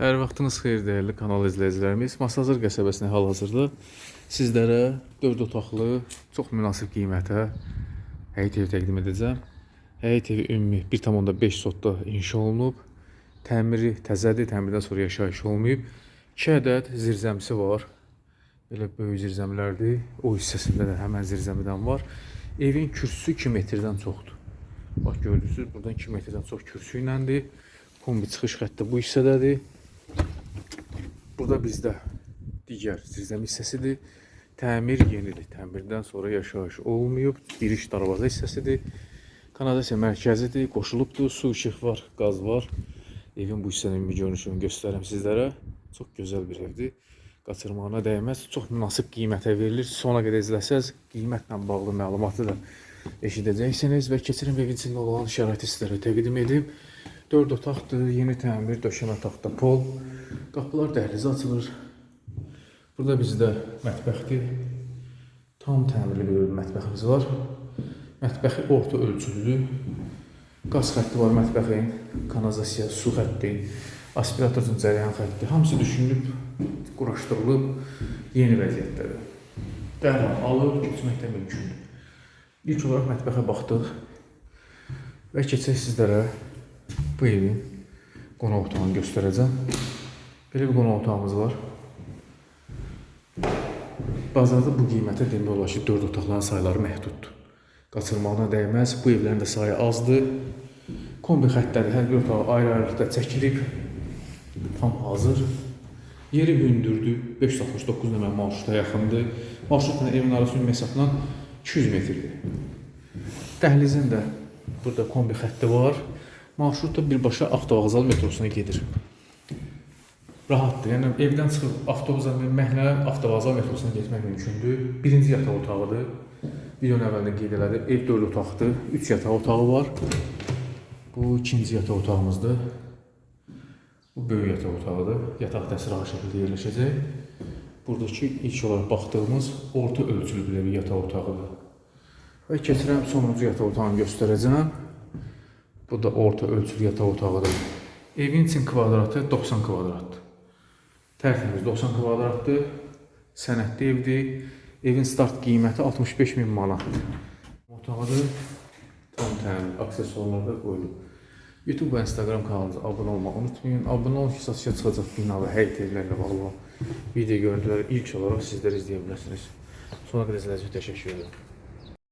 Hər vaxtınız xeyir dəyərli kanal izləyicilərimiz. Masazır qəsəbəsində hal-hazırda sizlərə 4 otaqlı, çox münasib qiymətə həyət evi təqdim edəcəm. Həyət evi ümumi 1.5 sotda inşa olunub. Təmiri təzədir, təmirdən sonra yaşayış olmayıb. 2 ədəd zirzəmisi var. Belə böyük zirzəmilərdir. O hissəsində də həmən zirzəmidən var. Evin kürsüsü 2 metrdən çoxdur. Bax gördünüz, buradan 2 metrdən çox kürsü iləndir. Kombi çıxış xətti bu hissədədir. Burada bizdə digər zirzəmi hissəsidir. Təmir yenidir. Təmirdən sonra yaşayış olmayıb. Giriş darvaza hissəsidir. Kanalizasiya mərkəzidir. Qoşulubdur. Su, işıq var, qaz var. Evin bu hissənin ümumi görünüşünü göstərəm sizlərə. Çox gözəl bir evdir. Qaçırmağına dəyməz. Çox münasib qiymətə verilir. Sona qədər izləsəz qiymətlə bağlı məlumatı da eşidəcəksiniz və keçirim evin içində olan şəraiti sizlərə təqdim edim. 4 otaqdır, yeni təmir, döşəmə taxta pol. Qapılar dəhlizə açılır. Burada bizdə mətbəxdir. Tam təmirli bir mətbəximiz var. Mətbəxi orta ölçülüdür. Qaz xətti var mətbəxin, kanalizasiya, su xətti, aspirator üçün cərəyan xətti. Hamısı düşünülüb, quraşdırılıb, yeni vəziyyətdədir. Dərhal alıb keçmək də mümkündür. İlk olaraq mətbəxə baxdıq və keçək sizlərə bu evin qonaq otağını göstərəcəm. Belə bir qonaq otağımız var. Bazarda bu qiymətə demək olar ki, 4 otaqların sayları məhduddur. Qaçırmağına dəyməz. Bu evlərin də sayı azdır. Kombi xəttləri hər bir otaq ayrı-ayrılıqda çəkilib. Tam hazır. Yeri hündürdür. 569 nömrə marşruta yaxındır. Marşrutla evin arası hesabla 200 metrdir. Dəhlizin də burada kombi xətti var. Marşrut da birbaşa Avtovağzal metrosuna gedir. Rahatdır. Yəni evdən çıxıb avtobusa minməklə Avtovağzal metrosuna getmək mümkündür. Birinci yataq otağıdır. Videonun əvvəlində qeyd elədim. Ev 4 otaqdır. 3 yataq otağı var. Bu ikinci yataq otağımızdır. Bu böyük yataq otağıdır. Yataq sırağa şəkildə yerləşəcək. Buradakı ilk olaraq baxdığımız orta ölçülü belə bir yataq otağıdır. Və keçirəm sonuncu yataq otağını göstərəcəm. Bu da orta ölçülü yataq otağıdır. Evin için kvadratı 90 kvadratdır. Tərtəmiz 90 kvadratdır. Sənədli evdir. Evin start qiyməti 65 min manatdır. Otağıdır. Tam təmin aksesuarlar da qoyulub. YouTube və Instagram kanalımıza abunə olmağı unutmayın. Abunə olun ki, satışa çıxacaq bina və həyət evlərlə bağlı video görüntüləri ilk olaraq sizlər izləyə bilərsiniz. Sona qədər izlədiyiniz üçün təşəkkür edirəm.